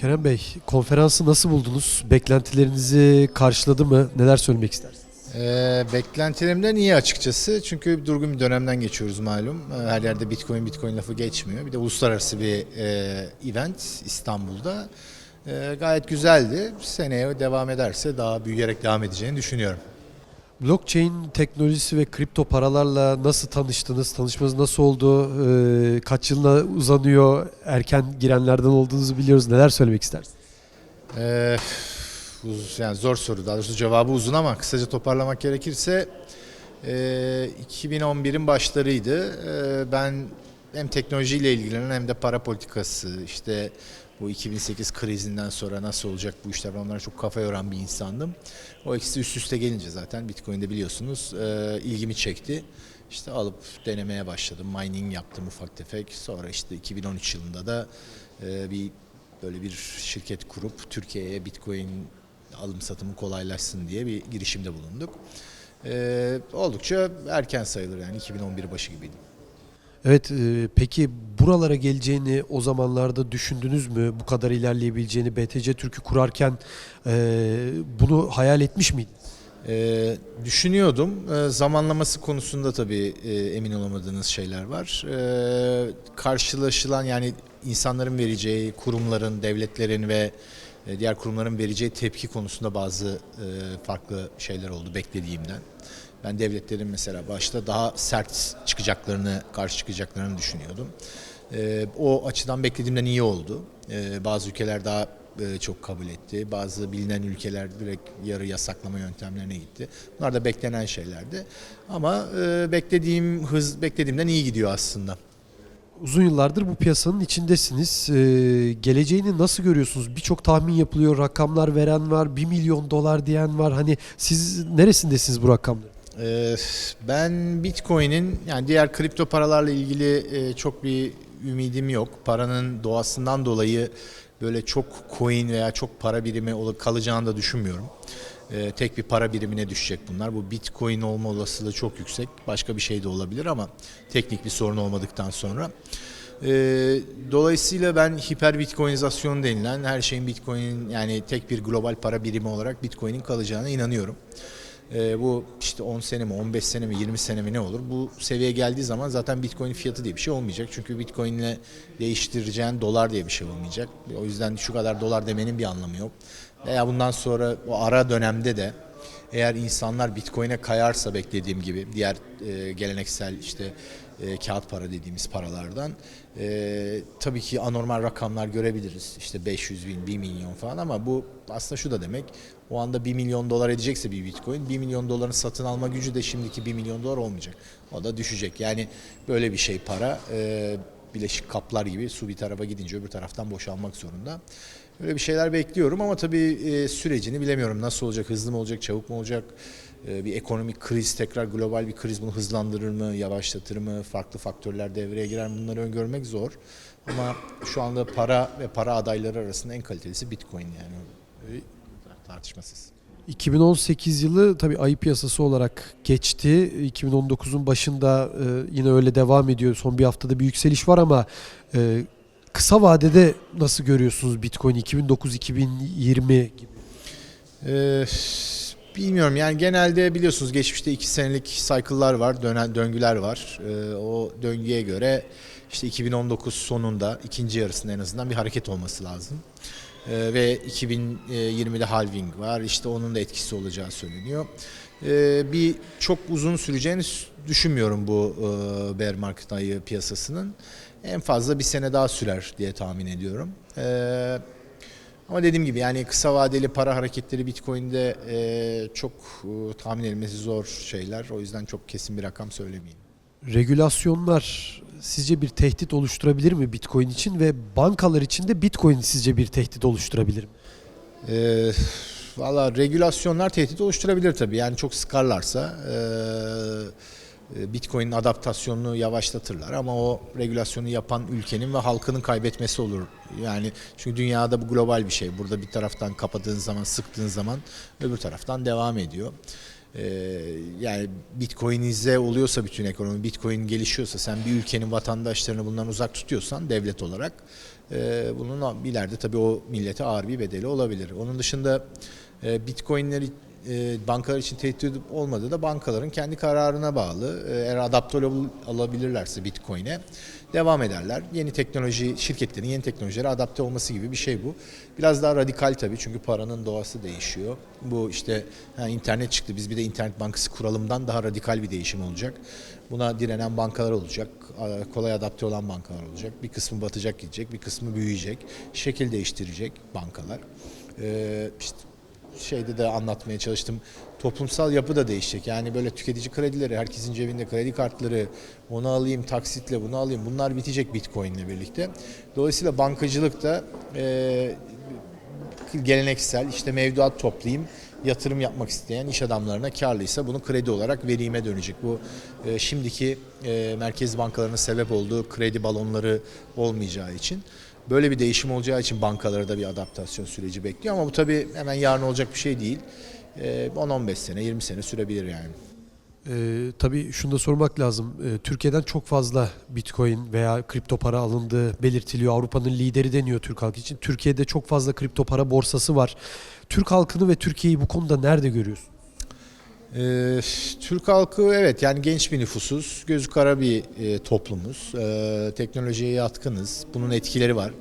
Kerem Bey, konferansı nasıl buldunuz? Beklentilerinizi karşıladı mı? Neler söylemek istersiniz? Ee, beklentilerimden iyi açıkçası. Çünkü durgun bir dönemden geçiyoruz malum. Ee, Her yerde Bitcoin Bitcoin lafı geçmiyor. Bir de uluslararası bir e, event İstanbul'da. Ee, gayet güzeldi. Seneye devam ederse daha büyüyerek devam edeceğini düşünüyorum. Blockchain teknolojisi ve kripto paralarla nasıl tanıştınız? Tanışmanız nasıl oldu? Ee, kaç yılına uzanıyor? Erken girenlerden olduğunuzu biliyoruz. Neler söylemek istersiniz? Ee, yani zor soru. Daha doğrusu cevabı uzun ama kısaca toparlamak gerekirse e, 2011'in başlarıydı. E, ben hem teknolojiyle ilgilenen hem de para politikası işte bu 2008 krizinden sonra nasıl olacak bu işler onlara çok kafa yoran bir insandım. O ikisi üst üste gelince zaten Bitcoin'de biliyorsunuz e, ilgimi çekti. İşte alıp denemeye başladım. Mining yaptım ufak tefek. Sonra işte 2013 yılında da e, bir böyle bir şirket kurup Türkiye'ye Bitcoin alım satımı kolaylaşsın diye bir girişimde bulunduk. Ee, oldukça erken sayılır yani 2011 başı gibiydi. Evet, e, peki buralara geleceğini o zamanlarda düşündünüz mü? Bu kadar ilerleyebileceğini BTC Türk'ü kurarken e, bunu hayal etmiş miydiniz? Ee, düşünüyordum. Ee, zamanlaması konusunda tabii e, emin olamadığınız şeyler var. Ee, karşılaşılan yani insanların vereceği, kurumların, devletlerin ve e, diğer kurumların vereceği tepki konusunda bazı e, farklı şeyler oldu beklediğimden. Ben devletlerin mesela başta daha sert çıkacaklarını, karşı çıkacaklarını düşünüyordum. Ee, o açıdan beklediğimden iyi oldu. Ee, bazı ülkeler daha e, çok kabul etti. Bazı bilinen ülkeler direkt yarı yasaklama yöntemlerine gitti. Bunlar da beklenen şeylerdi. Ama e, beklediğim hız beklediğimden iyi gidiyor aslında. Uzun yıllardır bu piyasanın içindesiniz. Ee, geleceğini nasıl görüyorsunuz? Birçok tahmin yapılıyor, rakamlar veren var, 1 milyon dolar diyen var. Hani siz neresindesiniz bu rakamların? Ee, Ben Bitcoin'in yani diğer kripto paralarla ilgili e, çok bir ümidim yok. Paranın doğasından dolayı böyle çok coin veya çok para birimi kalacağını da düşünmüyorum. Ee, Tek bir para birimine düşecek bunlar. Bu Bitcoin olma olasılığı çok yüksek. Başka bir şey de olabilir ama teknik bir sorun olmadıktan sonra. Ee, dolayısıyla ben hiper bitcoinizasyon denilen her şeyin Bitcoin'in yani tek bir global para birimi olarak Bitcoin'in kalacağına inanıyorum. Ee, bu işte 10 sene mi 15 sene mi 20 sene mi ne olur? Bu seviyeye geldiği zaman zaten Bitcoin fiyatı diye bir şey olmayacak. Çünkü Bitcoin ile değiştireceğin dolar diye bir şey olmayacak. O yüzden şu kadar dolar demenin bir anlamı yok. Veya bundan sonra o ara dönemde de eğer insanlar Bitcoin'e kayarsa beklediğim gibi diğer e, geleneksel işte e, kağıt para dediğimiz paralardan e, tabii ki anormal rakamlar görebiliriz. İşte 500 bin, 1 milyon falan ama bu aslında şu da demek o anda 1 milyon dolar edecekse bir Bitcoin 1 milyon doların satın alma gücü de şimdiki 1 milyon dolar olmayacak. O da düşecek. Yani böyle bir şey para e, bileşik kaplar gibi su bir tarafa gidince öbür taraftan boşalmak zorunda. Böyle bir şeyler bekliyorum ama tabii e, sürecini bilemiyorum. Nasıl olacak, hızlı mı olacak, çabuk mu olacak? E, bir ekonomik kriz, tekrar global bir kriz bunu hızlandırır mı, yavaşlatır mı? Farklı faktörler devreye girer mi? Bunları öngörmek zor. Ama şu anda para ve para adayları arasında en kalitelisi Bitcoin yani. E, tartışmasız. 2018 yılı tabii ayı piyasası olarak geçti. 2019'un başında e, yine öyle devam ediyor. Son bir haftada bir yükseliş var ama e, kısa vadede nasıl görüyorsunuz Bitcoin 2009-2020 gibi? Ee, bilmiyorum yani genelde biliyorsunuz geçmişte iki senelik cycle'lar var, dönen, döngüler var. Ee, o döngüye göre işte 2019 sonunda ikinci yarısında en azından bir hareket olması lazım. Ee, ve 2020'de halving var işte onun da etkisi olacağı söyleniyor. Ee, bir çok uzun süreceğini düşünmüyorum bu e, bear market ayı piyasasının. En fazla bir sene daha sürer diye tahmin ediyorum. Ee, ama dediğim gibi yani kısa vadeli para hareketleri Bitcoin'de e, çok e, tahmin edilmesi zor şeyler. O yüzden çok kesin bir rakam söylemeyeyim. Regülasyonlar sizce bir tehdit oluşturabilir mi Bitcoin için ve bankalar için de Bitcoin sizce bir tehdit oluşturabilir mi? E, Valla regülasyonlar tehdit oluşturabilir tabii. Yani çok sıkarlarsa e, e, Bitcoin'in adaptasyonunu yavaşlatırlar ama o regülasyonu yapan ülkenin ve halkının kaybetmesi olur. Yani çünkü dünyada bu global bir şey. Burada bir taraftan kapadığın zaman, sıktığın zaman öbür taraftan devam ediyor. e, yani Bitcoin'ize oluyorsa bütün ekonomi, Bitcoin gelişiyorsa sen bir ülkenin vatandaşlarını bundan uzak tutuyorsan devlet olarak e, bunun ileride tabii o millete ağır bir bedeli olabilir. Onun dışında e, Bitcoin'leri e, bankalar için tehdit olmadığı da bankaların kendi kararına bağlı. E, Eğer adapte ol- alabilirlerse Bitcoin'e devam ederler. Yeni teknoloji şirketlerin yeni teknolojilere adapte olması gibi bir şey bu. Biraz daha radikal tabii çünkü paranın doğası değişiyor. Bu işte ha, internet çıktı biz bir de internet bankası kuralımdan daha radikal bir değişim olacak. Buna direnen bankalar olacak, kolay adapte olan bankalar olacak. Bir kısmı batacak gidecek, bir kısmı büyüyecek, şekil değiştirecek bankalar. Ee, işte şeyde de anlatmaya çalıştım. Toplumsal yapı da değişecek. Yani böyle tüketici kredileri, herkesin cebinde kredi kartları, onu alayım taksitle bunu alayım. Bunlar bitecek Bitcoin ile birlikte. Dolayısıyla bankacılık da e, geleneksel işte mevduat toplayayım, yatırım yapmak isteyen iş adamlarına karlıysa bunu kredi olarak verime dönecek. Bu e, şimdiki e, merkez bankalarının sebep olduğu kredi balonları olmayacağı için böyle bir değişim olacağı için bankalara da bir adaptasyon süreci bekliyor ama bu tabii hemen yarın olacak bir şey değil. E, 10-15 sene, 20 sene sürebilir yani. Ee, tabii şunu da sormak lazım. Ee, Türkiye'den çok fazla Bitcoin veya kripto para alındığı belirtiliyor. Avrupa'nın lideri deniyor Türk halkı için. Türkiye'de çok fazla kripto para borsası var. Türk halkını ve Türkiye'yi bu konuda nerede görüyorsun? Ee, Türk halkı evet yani genç bir nüfusuz, gözü kara bir e, toplumuz. Ee, teknolojiye yatkınız. Bunun etkileri var.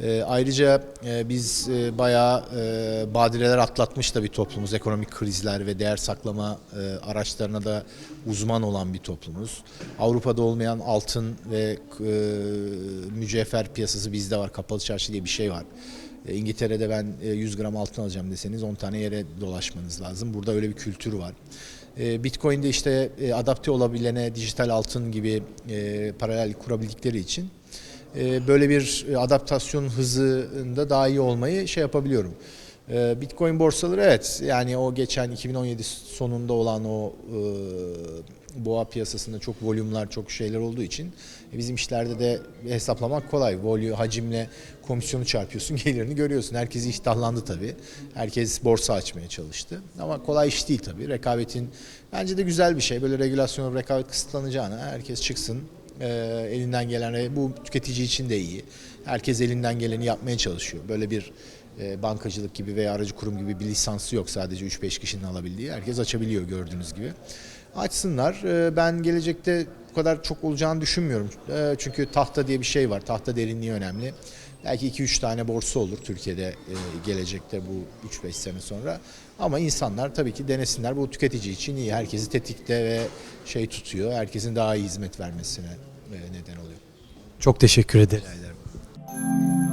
Ee, ayrıca e, biz e, bayağı e, badireler atlatmış da bir toplumuz. Ekonomik krizler ve değer saklama e, araçlarına da uzman olan bir toplumuz. Avrupa'da olmayan altın ve e, mücevher piyasası bizde var. Kapalı çarşı diye bir şey var. E, İngiltere'de ben e, 100 gram altın alacağım deseniz 10 tane yere dolaşmanız lazım. Burada öyle bir kültür var. E, Bitcoin'de işte e, adapte olabilene dijital altın gibi e, paralel kurabildikleri için e, böyle bir e, adaptasyon hızında daha iyi olmayı şey yapabiliyorum. E, Bitcoin borsaları evet yani o geçen 2017 sonunda olan o e, boğa piyasasında çok volümler çok şeyler olduğu için e, bizim işlerde de hesaplamak kolay. Volü hacimle komisyonu çarpıyorsun gelirini görüyorsun. Herkes iştahlandı tabii. Herkes borsa açmaya çalıştı. Ama kolay iş değil tabii. Rekabetin bence de güzel bir şey. Böyle regülasyon rekabet kısıtlanacağına herkes çıksın e, elinden gelen bu tüketici için de iyi. Herkes elinden geleni yapmaya çalışıyor. Böyle bir e, bankacılık gibi veya aracı kurum gibi bir lisansı yok sadece 3-5 kişinin alabildiği. Herkes açabiliyor gördüğünüz gibi. Açsınlar. E, ben gelecekte bu kadar çok olacağını düşünmüyorum. E, çünkü tahta diye bir şey var. Tahta derinliği önemli. Belki 2-3 tane borsa olur Türkiye'de e, gelecekte bu 3-5 sene sonra. Ama insanlar tabii ki denesinler. Bu tüketici için iyi. Herkesi tetikte ve şey tutuyor. Herkesin daha iyi hizmet vermesine e, neden oluyor. Çok teşekkür ederim. Rica ederim.